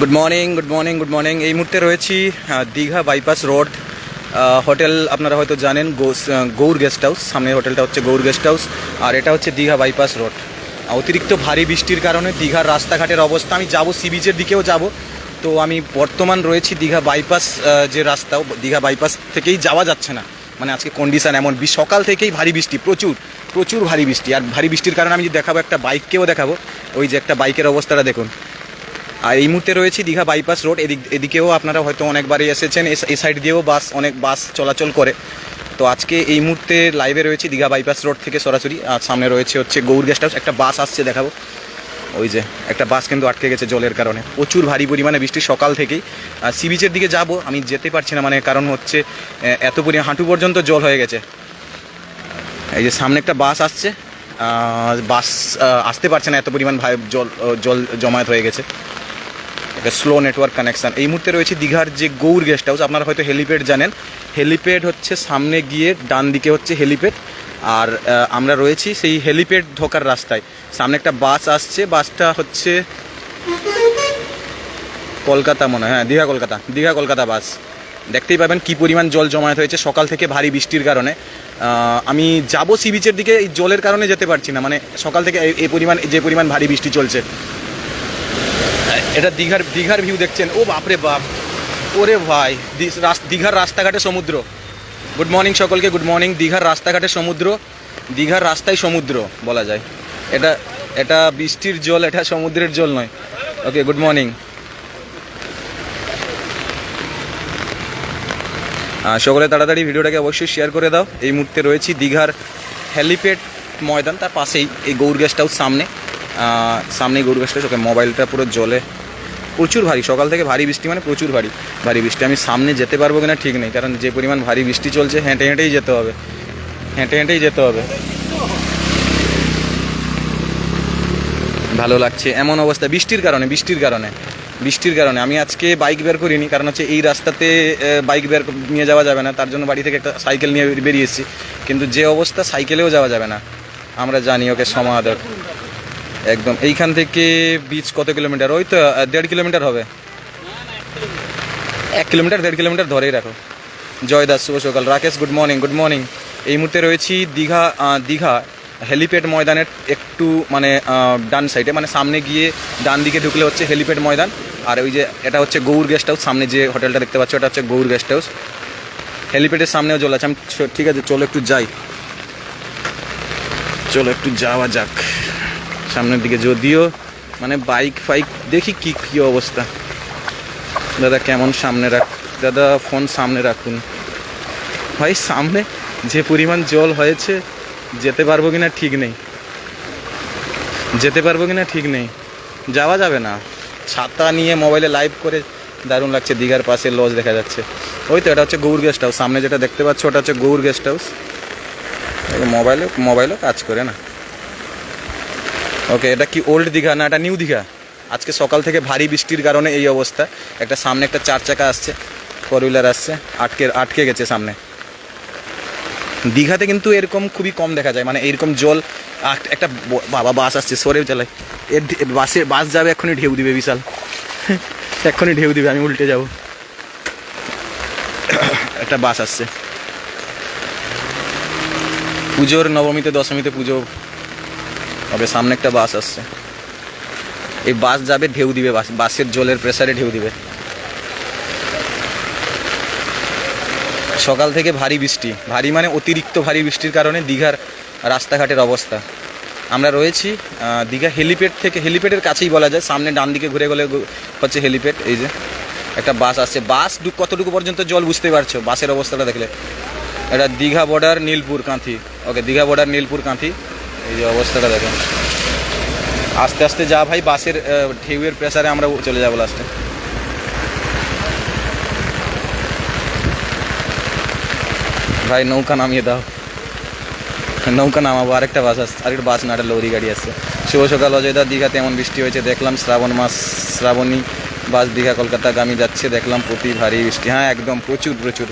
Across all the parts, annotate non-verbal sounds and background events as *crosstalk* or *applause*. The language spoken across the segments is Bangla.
Good morning good morning good morning এই মুহূর্তে রয়েছি দীঘা বাইপাস রোড হোটেল আপনারা হয়তো জানেন গৌর গেস্ট হাউস সামনের হোটেলটা হচ্ছে গৌর গেস্ট হাউস আর এটা হচ্ছে দীঘা বাইপাস রোড অতিরিক্ত ভারী বৃষ্টির কারণে দীঘার রাস্তাঘাটের অবস্থা, আমি যাব সি বিচের দিকেও যাব, তো আমি বর্তমান রয়েছি দীঘা বাইপাস যে রাস্তা, দীঘা বাইপাস থেকেই যাওয়া যাচ্ছে না। মানে আজকে কন্ডিশন এমন সকাল থেকেই ভারী বৃষ্টি, প্রচুর প্রচুর ভারী বৃষ্টি। আর ভারী বৃষ্টির কারণে আমি দেখাবো একটা বাইককেও দেখাবো, ওই যে একটা বাইকের অবস্থাটা দেখুন। আর এই মুহূর্তে রয়েছি দীঘা বাইপাস রোড এদিক এদিকেও আপনারা হয়তো অনেকবারই এসেছেন, এস- এই সাইড দিয়েও বাস, অনেক বাস চলাচল করে। তো আজকে এই মুহূর্তে লাইভে রয়েছি দীঘা বাইপাস রোড থেকে সরাসরি, আর সামনে রয়েছে হচ্ছে গৌর গেস্ট হাউস একটা বাস আসছে দেখাবো। ওই যে, একটা বাস কিন্তু আটকে গেছে জলের কারণে। প্রচুর ভারী পরিমাণে বৃষ্টি সকাল থেকেই। আর সি বিচের দিকে যাব, আমি যেতে পারছি না মানে কারণ হচ্ছে এত পরিমাণ হাঁটু পর্যন্ত জল হয়ে গেছে। এই যে সামনে একটা বাস আসছে বাস আসতে পারছে না, এত পরিমাণ জল জল জমায়েত হয়ে গেছে। একটা স্লো নেটওয়ার্ক কানেকশান এই মুহূর্তে রয়েছে দীঘার যে গৌর গেস্ট হাউস আপনারা হয়তো হেলিপ্যাড জানেন। হেলিপ্যাড হচ্ছে সামনে গিয়ে ডান দিকে হচ্ছে হেলিপ্যাড আর আমরা রয়েছি সেই হেলিপ্যাড ঢোকার রাস্তায়। সামনে একটা বাস আসছে বাসটা হচ্ছে কলকাতা মনে হয়। হ্যাঁ দীঘা কলকাতা দীঘা কলকাতা বাস দেখতেই পাবেন কি পরিমাণ জল জমায়েত হয়েছে। সকাল থেকে ভারী বৃষ্টির কারণে। আমি যাব সি বিচের দিকে, এই জলের কারণে যেতে পারছি না। মানে সকাল থেকে এই- পরিমাণ, যে পরিমাণ ভারী বৃষ্টি চলছে। এটা দীঘার দীঘার ভিউ দেখছেন। ও বাপরে বাপ। ওরে ভাই দীঘার রাস্তাঘাটে সমুদ্র। গুড মর্নিং সকলকে গুড মর্নিং দীঘার রাস্তাঘাটে সমুদ্র, দীঘার রাস্তায় সমুদ্র, বলা যায়। এটা এটা বৃষ্টির জল, এটা সমুদ্রের জল নয়। ওকে গুড মর্নিং সকলে তাড়াতাড়ি ভিডিওটাকে অবশ্যই শেয়ার করে দাও। এই মুহূর্তে রয়েছি দীঘার হেলিপ্যাড ময়দান, তার পাশেই এই গৌর গেস্ট হাউস সামনে। সামনেই গরু হাউস ওকে মোবাইলটা পুরো জলে প্রচুর ভারী, সকাল থেকে ভারী বৃষ্টি মানে প্রচুর ভারী। ভারী বৃষ্টি, আমি সামনে যেতে পারব কিনা ঠিক নেই, কারণ যে পরিমাণ ভারী বৃষ্টি চলছে, হেঁটে হেঁটেই যেতে হবে। হেঁটে হেঁটেই যেতে হবে। ভালো লাগছে, এমন অবস্থা, বৃষ্টির কারণে বৃষ্টির কারণে বৃষ্টির কারণে। আমি আজকে বাইক বের করিনি, কারণ হচ্ছে এই রাস্তাতে বাইক বের নিয়ে যাওয়া যাবে না, তার জন্য বাড়ি থেকে একটা সাইকেল নিয়ে বেরিয়েছি কিন্তু যে অবস্থা, সাইকেলেও যাওয়া যাবে না। আমরা জানি ওকে সমাদর। একদম। এইখান থেকে বিচ কত কিলোমিটার? ওই তো দেড় কিলোমিটার হবে। এক কিলোমিটার, দেড় কিলোমিটার ধরেই রাখো। জয় দাস, শুভ সকাল। Rakesh good morning good morning এই মুহূর্তে রয়েছি দীঘা দীঘা হেলিপ্যাড ময়দানের একটু মানে ডান সাইডে মানে সামনে গিয়ে ডান দিকে ঢুকলে হচ্ছে হেলিপ্যাড ময়দান। আর ওই যে, এটা হচ্ছে গৌর গেস্ট হাউস সামনে যে হোটেলটা দেখতে পাচ্ছ, এটা হচ্ছে গৌর গেস্ট হাউস হেলিপ্যাডের সামনেও জল আছে। আমি ঠিক আছে, চলো একটু যাই। চলো একটু যাওয়া যাক। সামনের দিকে যদিও মানে বাইক ফাইক দেখি কি কি অবস্থা। দাদা কেমন সামনে রাখ, দাদা ফোন সামনে রাখুন। ভাই, সামনে যে পরিমাণ জল হয়েছে, যেতে পারব কিনা ঠিক নেই। যেতে পারব কিনা ঠিক নেই। যাওয়া যাবে না। ছাতা নিয়ে মোবাইলে লাইভ করে দারুণ লাগছে, দীঘার পাশে লজ দেখা যাচ্ছে। ওই তো, এটা হচ্ছে গৌর গেস্ট হাউস সামনে যেটা দেখতে পাচ্ছ, ওটা হচ্ছে গৌর গেস্ট হাউস মোবাইলে মোবাইলও কাজ করে না। ওকে এটা কি ওল্ড দীঘা না এটা নিউ দীঘা? আজকে সকাল থেকে ভারী বৃষ্টির কারণে এই অবস্থা। একটা সামনে একটা চার চাকা আসছে ফোর হুইলার আসছে, আটকে আটকে গেছে সামনে। দীঘাতে কিন্তু এরকম খুবই কম দেখা যায় মানে এরকম জল একটা বাবা বাস আসছে, সরে চালায় এর বাসে, বাস যাবে, এক্ষুনি ঢেউ দিবে বিশাল। *laughs* এক্ষুনি ঢেউ দিবে, আমি উল্টে যাব। *coughs* একটা বাস আসছে। পুজোর নবমীতে, দশমীতে পুজো হবে সামনে একটা বাস আসছে। এই বাস যাবে, ঢেউ দিবে বাস, বাসের জলের প্রেসারে ঢেউ দিবে। সকাল থেকে ভারী বৃষ্টি। ভারী মানে অতিরিক্ত ভারী বৃষ্টির কারণে দীঘার রাস্তাঘাটের অবস্থা। আমরা রয়েছি দীঘা হেলিপ্যাড থেকে, হেলিপ্যাডের কাছেই বলা যায়, সামনে ডান দিকে ঘুরে গেলে হচ্ছে হেলিপ্যাড, এই যে। একটা বাস আসছে। বাস কতটুকু পর্যন্ত জল বুঝতে পারছ? বাসের অবস্থাটা দেখলে। এটা Digha border Nilpur Kanthi. Okay Digha border Nilpur Kanthi. এই যে অবস্থাটা দেখেন। আস্তে আস্তে যা ভাই, বাসের ঢেউয়ের প্রেসারে আমরা চলে যাব লাস্টে ভাই, নৌকা নামিয়ে দাও। নৌকা নামাবো, আরেকটা বাস আসছে আরেকটা বাস না, একটা লরি গাড়ি আসছে শুভ সকাল, অজয়দা দীঘাতে এমন বৃষ্টি হয়েছে, দেখলাম শ্রাবণ মাস, শ্রাবণী বাস দীঘা, কলকাতা, গামী যাচ্ছে, দেখলাম প্রতি ভারী বৃষ্টি। হ্যাঁ একদম প্রচুর প্রচুর।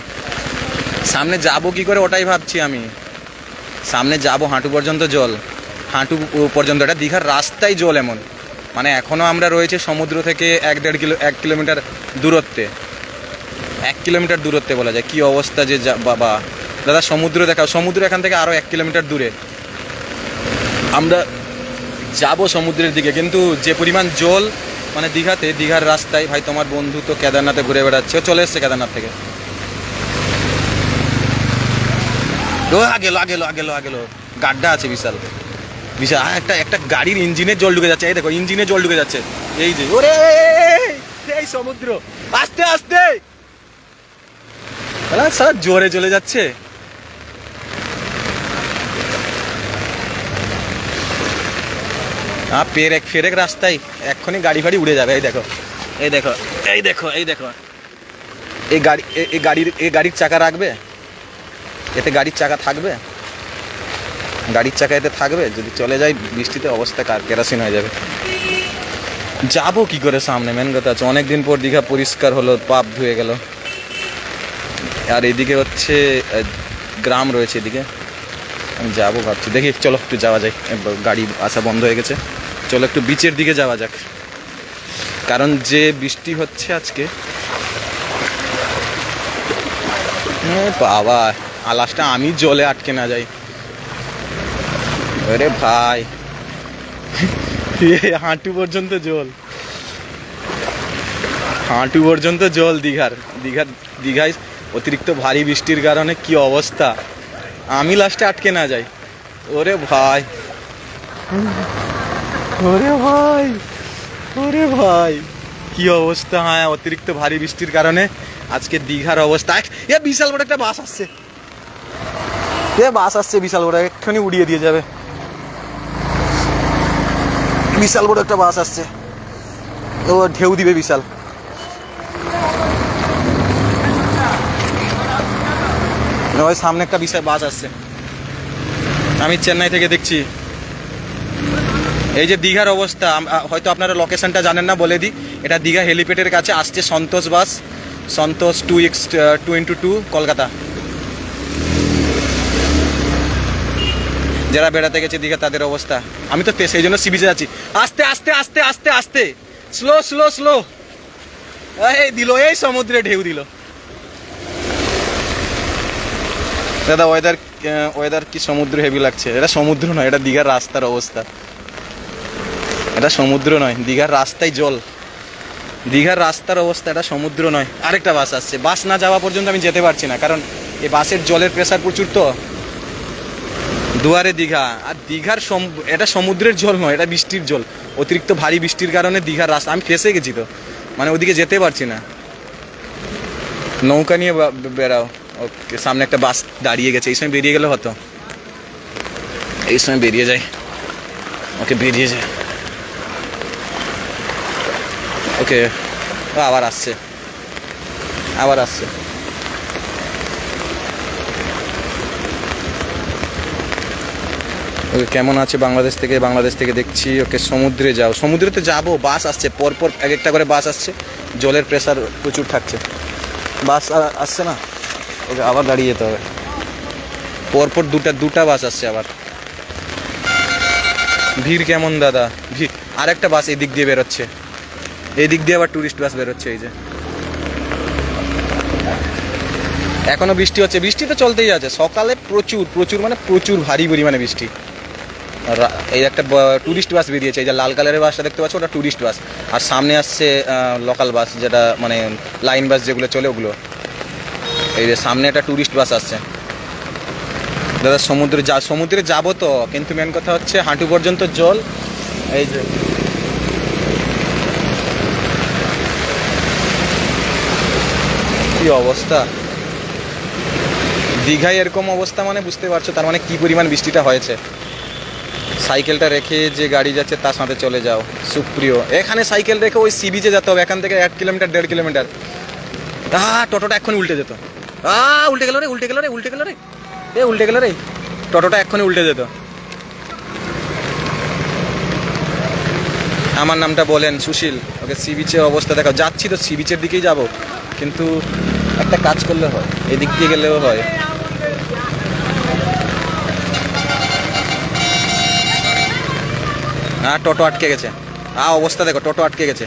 সামনে যাব কি করে, ওটাই ভাবছি আমি। সামনে যাব হাঁটু পর্যন্ত জল। হাঁটু পর্যন্ত এটা দীঘার রাস্তায় জল এমন। মানে এখনও আমরা রয়েছে সমুদ্র থেকে এক দেড় কিলো এক কিলোমিটার দূরত্বে। এক কিলোমিটার দূরত্বে বলা যায়। কি অবস্থা যে যা- বাবা। দাদা, সমুদ্র দেখা সমুদ্র এখান থেকে আরও এক কিলোমিটার দূরে। আমরা যাব সমুদ্রের দিকে, কিন্তু যে পরিমাণ জল মানে দীঘাতে, দীঘার রাস্তায়, ভাই তোমার বন্ধু তো কেদারনাথে ঘুরে বেড়াচ্ছে। চলে এসছে কেদারনাথ থেকে। ও আগেলো আগেলো আগেলো আগেলো গাড্ডা আছে বিশাল। বিশাল একটা একটা গাড়ির ইঞ্জিনে জল ঢুকে যাচ্ছে। এই দেখো, ইঞ্জিনে জল ঢুকে যাচ্ছে। এই যে, ওরে, এই সমুদ্র। আস্তে আস্তে। স্যার জোরে চলে যাচ্ছে। আ, পেরেক, ফেরেক রাস্তায় এক্ষুনি গাড়ি ফাড়ি উড়ে যাবে। এই দেখো এই দেখো এই দেখো এই দেখো। এই গাড়ি এই গাড়ির এই গাড়ির চাকা রাখবে? এতে গাড়ির চাকা থাকবে? গাড়ির চাকা এতে থাকবে? যদি চলে যায় বৃষ্টিতে অবস্থা কার? কেরাসিন হয়ে যাবে। যাব কি করে সামনে? মেন কথা আছে অনেকদিন পর দীঘা পরিষ্কার হলো, পাপ ধুয়ে গেল। আর এদিকে হচ্ছে গ্রাম রয়েছে এদিকে। আমি যাব ভাবছি। দেখি, চলো, একটু যাওয়া যায় গাড়ি আসা বন্ধ হয়ে গেছে। চলো, একটু বিচের দিকে যাওয়া যাক। কারণ যে বৃষ্টি হচ্ছে আজকে, এ বাবা আলাসটা আমি জলে আটকে না যাই। আরে ভাই। হাঁটু পর্যন্ত জল। হাঁটু পর্যন্ত জল, দীঘার। দীঘার, দীঘায় অতিরিক্ত ভারী বৃষ্টির কারণে কি অবস্থা? আমি লাস্টে আটকে না যাই। ওরে ভাই। ওরে ভাই। ওরে ভাই। কি অবস্থা হ্যাঁ অতিরিক্ত ভারী বৃষ্টির কারণে আজকে দীঘার অবস্থা। এ বিশাল বড় একটা বাস আসছে। এ বাস আসছে বিশাল বড়, এক্ষুনি উড়িয়ে দিয়ে যাবে। বিশাল বড় একটা বাস আসছে। ও ঢেউ দিবে বিশাল। ওই সামনে একটা বিশাল বাস আসছে। আমি চেন্নাই থেকে দেখছি। এই যে দীঘার অবস্থা হয়তো আপনারা লোকেশনটা জানেন না, বলে দিই। এটা দীঘা হেলিপ্যাডের কাছে আসছে Santosh bus, Santosh two x two into two Kolkata. যারা বেড়াতে গেছে, দীঘা, তাদের অবস্থা। আমি তো সেই জন্য সি বিচে যাচ্ছি আস্তে আস্তে আস্তে আস্তে আস্তে। স্লো স্লো স্লো এই দিল, এই সমুদ্রে ঢেউ দিল। দাদা ওয়েদার ওয়েদার কি সমুদ্র হেভি লাগছে? এটা সমুদ্র নয়, এটা দীঘার রাস্তার অবস্থা। এটা সমুদ্র নয়, দীঘার রাস্তায় জল। দীঘার রাস্তার অবস্থা, এটা সমুদ্র নয়। আরেকটা বাস আসছে। বাস না যাওয়া পর্যন্ত আমি যেতে পারছি না, কারণ এই বাসের জলের প্রেসার প্রচুর তো। দুয়ারে দীঘা। আর দীঘার এটা সমুদ্রের জল নয়, এটা বৃষ্টির জল। অতিরিক্ত ভারী বৃষ্টির কারণে দীঘার রাস্তা, আমি ফেসে গেছি তো। মানে ওদিকে যেতে পারছি না। নৌকা নিয়ে বা- বেরাও ওকে, সামনে একটা বাস দাঁড়িয়ে গেছে। এই সময় বেরিয়ে গেলে হতো। এই সময় বেরিয়ে যায় ওকে, বেরিয়ে যায় ওকে আবার আসছে। আবার আসছে। ওকে কেমন আছে বাংলাদেশ থেকে বাংলাদেশ থেকে দেখছি, ওকে সমুদ্রে যাও। সমুদ্রেতে যাব, বাস আসছে, পরপর এক একটা করে বাস আসছে। জলের প্রেশার প্রচুর থাকছে। বাস আর আসছে না? ওকে আবার দাঁড়িয়ে যেতে হবে। পরপর দুটা দুটা বাস আসছে আবার। ভিড় কেমন দাদা? ভিড়। আর একটা বাস এই দিক দিয়ে বেরোচ্ছে। এই দিক দিয়ে আবার টুরিস্ট বাস বেরোচ্ছে এই যে। এখনও বৃষ্টি হচ্ছে। বৃষ্টি তো চলতেই আছে। সকালে প্রচুর প্রচুর মানে প্রচুর ভারী পরিমাণে বৃষ্টি। এই একটা টুরিস্ট বাস বেরিয়েছে, এই যে লাল কালারের বাসটা দেখতে পাচ্ছ? ওটা টুরিস্ট বাস আর সামনে আসছে লোকাল বাস যেটা মানে লাইন বাস যেগুলো চলে ওগুলো। এই যে সামনে একটা টুরিস্ট বাস আসছে। দাদা, সমুদ্রে যা সমুদ্রে যাব তো, কিন্তু মেন কথা হচ্ছে হাঁটু পর্যন্ত জল। এই যে। কি অবস্থা? দীঘায় এরকম অবস্থা মানে বুঝতে পারছ, তার মানে কি পরিমাণ বৃষ্টিটা হয়েছে? সাইকেলটা রেখে যে গাড়ি যাচ্ছে তার সাথে চলে যাও, সুপ্রিয়। এখানে সাইকেল রেখে ওই সি বিচে যেতে হবে, এখান থেকে এক কিলোমিটার, দেড় কিলোমিটার। আ, টোটোটা এক্ষুনি উল্টে যেত। আ, উল্টে গেল রে, উল্টে গেল রে, উল্টে গেল রে। এ, উল্টে গেল রে। টোটোটা এক্ষুনি উল্টে যেত। আমার নামটা বলেন সুশীল। ওকে সি বিচের অবস্থা দেখাও। যাচ্ছি তো সি বিচের দিকেই যাব। কিন্তু একটা কাজ করলে হয়, এদিক দিয়ে গেলেও হয়। হ্যাঁ টোটো আটকে গেছে। আ অবস্থা দেখো, টোটো আটকে গেছে।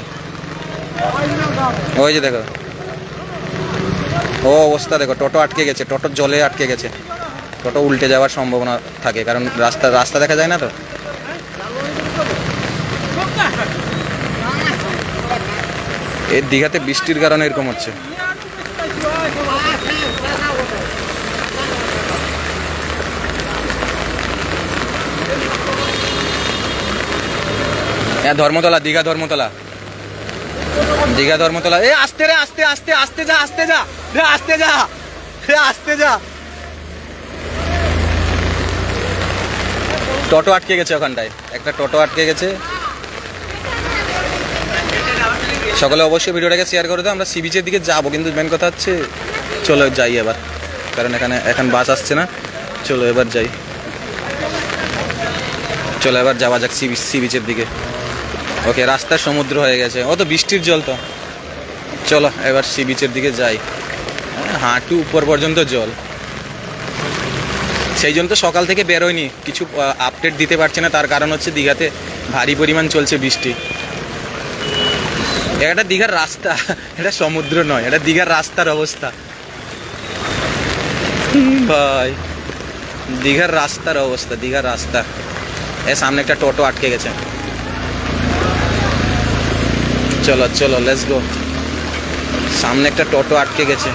ওই যে দেখো। ও অবস্থা দেখো, টোটো আটকে গেছে, টোটো জলে আটকে গেছে। টোটো উল্টে যাওয়ার সম্ভাবনা থাকে, কারণ রাস্তা রাস্তা দেখা যায় না তো? এই দীঘাতে বৃষ্টির কারণে এরকম হচ্ছে। হ্যাঁ ধর্মতলা, দীঘা ধর্মতলা। দীঘা ধর্মতলা। এ, আস্তে রে, আস্তে আস্তে আস্তে যা আস্তে যা। রে আস্তে যা। রে আস্তে যা। টোটো আটকে গেছে ওখানটায়। একটা টোটো আটকে গেছে। সকলে অবশ্যই ভিডিওটাকে শেয়ার করে দাও। আমরা সি বিচের দিকে যাব, কিন্তু মেন কথা হচ্ছে চলো যাই এবার। কারণ এখানে, এখন বাস আসছে না। চলো এবার যাই। চলো এবার যাওয়া যাক সি বিচের দিকে। ওকে রাস্তা সমুদ্র হয়ে গেছে। ও তো বৃষ্টির জল তো। চলো এবার সি বিচের দিকে যাই। হ্যাঁ, হাঁটু উপর পর্যন্ত জল। সেই জন্য তো সকাল থেকে বেরোয়নি। কিছু আপডেট দিতে পারছে না। তার কারণ হচ্ছে দীঘাতে ভারী পরিমাণ চলছে বৃষ্টি। এটা দীঘার রাস্তা। এটা সমুদ্র নয় এটা দীঘার রাস্তার অবস্থা। ভাই দীঘার রাস্তার অবস্থা দীঘার রাস্তা। এ সামনে একটা টোটো আটকে গেছে। চলো চলো লেটস গো সামনে একটা টোটো আটকে গেছে।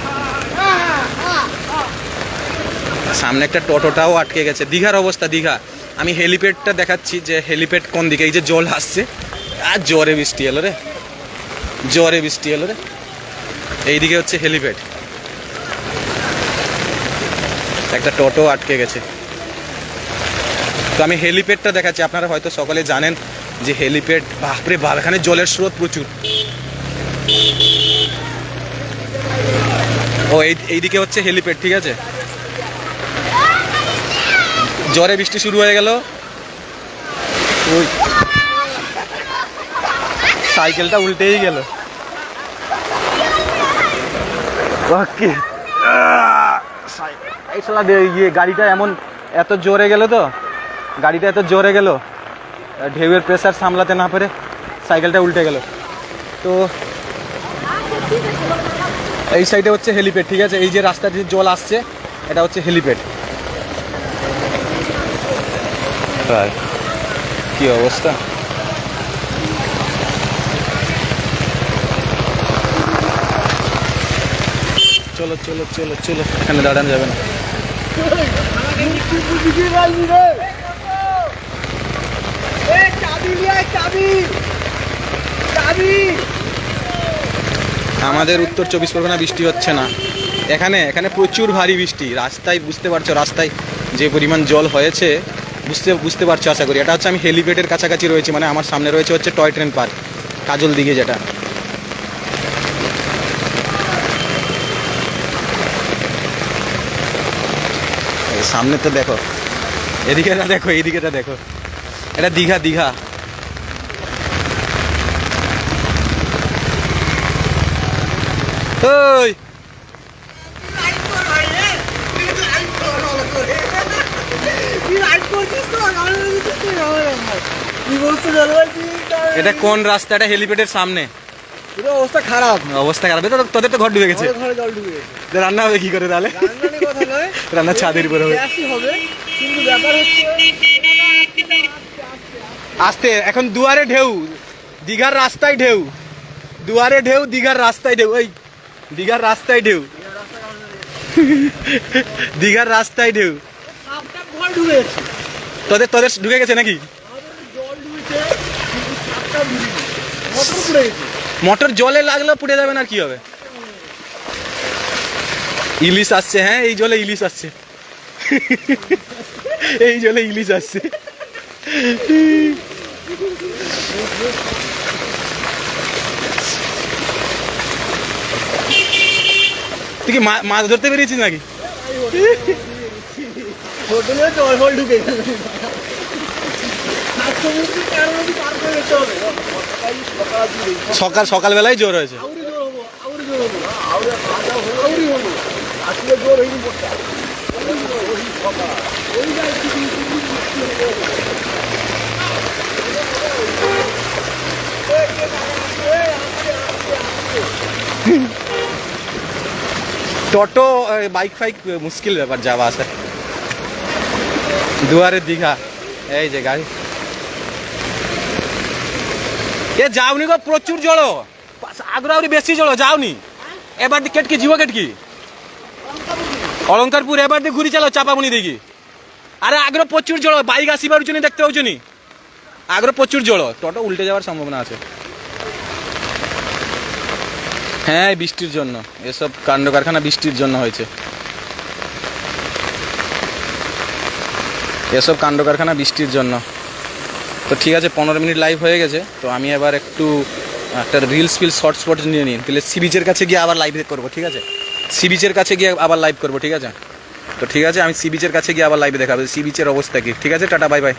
সামনে একটা টোটোটাও আটকে গেছে। দীঘার অবস্থা, দীঘা। আমি হেলিপ্যাডটা দেখাচ্ছি যে হেলিপ্যাড কোন দিকে? এই যে জল আসছে। আর জোরে বৃষ্টি এলো রে। জোরে বৃষ্টি এলো রে। এইদিকে হচ্ছে হেলিপ্যাড। একটা টোটো আটকে গেছে। তো আমি হেলিপ্যাডটা দেখাচ্ছি। আপনারা হয়তো সকলে জানেন যে হেলিপ্যাড, বাপরে বাপ, এখানে জলের স্রোত প্রচুর। ও, এই, এইদিকে হচ্ছে হেলিপ্যাড, ঠিক আছে? জ্বরে বৃষ্টি শুরু হয়ে গেল। ওই, সাইকেলটা উল্টেই গেল। ওকে এই দে- ইয়ে গাড়িটা এমন এত জোরে গেল তো? গাড়িটা এত জোরে গেল? ঢেউয়ের প্রেসার সামলাতে না পেরে সাইকেলটা উল্টে গেল। তো এই সাইডে হচ্ছে হেলিপ্যাড ঠিক আছে? এই যে রাস্তা দিয়ে জল আসছে এটা হচ্ছে হেলিপ্যাড কি অবস্থা? চলো চলো চলো চলো এখানে দাঁড়ানো যাবে না। আমাদের উত্তর চব্বিশ পরগনা বৃষ্টি হচ্ছে না। এখানে এখানে প্রচুর ভারী বৃষ্টি। রাস্তায় বুঝতে পারছ, রাস্তায় যে পরিমাণ জল হয়েছে, বুঝতে বুঝতে পারছ আশা করি। এটা হচ্ছে আমি হেলিপ্যাডের কাছাকাছি রয়েছি মানে আমার সামনে রয়েছে হচ্ছে টয় ট্রেন পার্ক কাজল দিকে যেটা। সামনে তো দেখো। এদিকেটা দেখো, এইদিকেটা দেখো। এটা দীঘা দীঘা। ওই এটা কোন রাস্তাটা? হেলিপ্যাডের সামনে। অবস্থা খারাপ। অবস্থা খারাপ। তো তোদের তো ঘর ডুবে গেছে। ঘরে জল ঢুকে গেছে। রান্না হবে কি করে তাহলে? রান্না ছাদের উপরে হবে। কিন্তু ব্যাপার আসতে এখন দুয়ারে ঢেউ। দীঘার রাস্তায় ঢেউ। দুয়ারে ঢেউ দীঘার রাস্তায় ঢেউ। ওই দীঘার রাস্তায় ঢেউ। দীঘার রাস্তায় ঢেউ। তোদের তোদের ঢুকে গেছে নাকি? মোটর জলে লাগলেও পুড়ে যাবে না কি হবে? ইলিশ আসছে হ্যাঁ? এই জলে ইলিশ আসছে। এই জলে ইলিশ আসছে। তুই কি মাছ ধরতে বেরিয়েছিস নাকি? হোটেলে জল ফল ঢুকে সকাল সকাল সকালবেলায় জোর হয়েছে। জোর হব আউরি জোর হব আউরি আউরি হব আসলে জোর হয়নি পড়তা ওই যায় কিছু টোটো বাইক ফাইক মুশকিল ব্যাপার, যাওয়া আসে। দুয়ারে দীঘা। এই যে গাড়ি। এ, যাওনি গো, প্রচুর জল। আগ্রহ আহরি বেশি জল, যাওনি। এবার দিকে কেটকি জীব কেটকি? অলঙ্কারপুর, এবার দিয়ে ঘুরি চালো চাপামুনি দেখি। আরে, আগ্রহ প্রচুর জল, বাইক আসি পারুচনি দেখতে পাচ্ছি আগ্রহ প্রচুর জল, টোটো উল্টে যাওয়ার সম্ভাবনা আছে। হ্যাঁ বৃষ্টির জন্য। এসব কাণ্ড কারখানা বৃষ্টির জন্য হয়েছে। এসব কাণ্ড কারখানা বৃষ্টির জন্য। তো ঠিক আছে, পনেরো মিনিট লাইভ হয়ে গেছে। তো আমি এবার একটু, একটা রিলস ফিল শর্ট স্পট নিয়ে নিন তাহলে সি বিচের কাছে গিয়ে আবার লাইভ করব, ঠিক আছে? সি বিচের কাছে গিয়ে আবার লাইভ করব, ঠিক আছে? তো ঠিক আছে, আমি সি বিচের কাছে গিয়ে আবার লাইভে দেখাবো। সি বিচের অবস্থা কি? ঠিক আছে, টাটা বাই বাই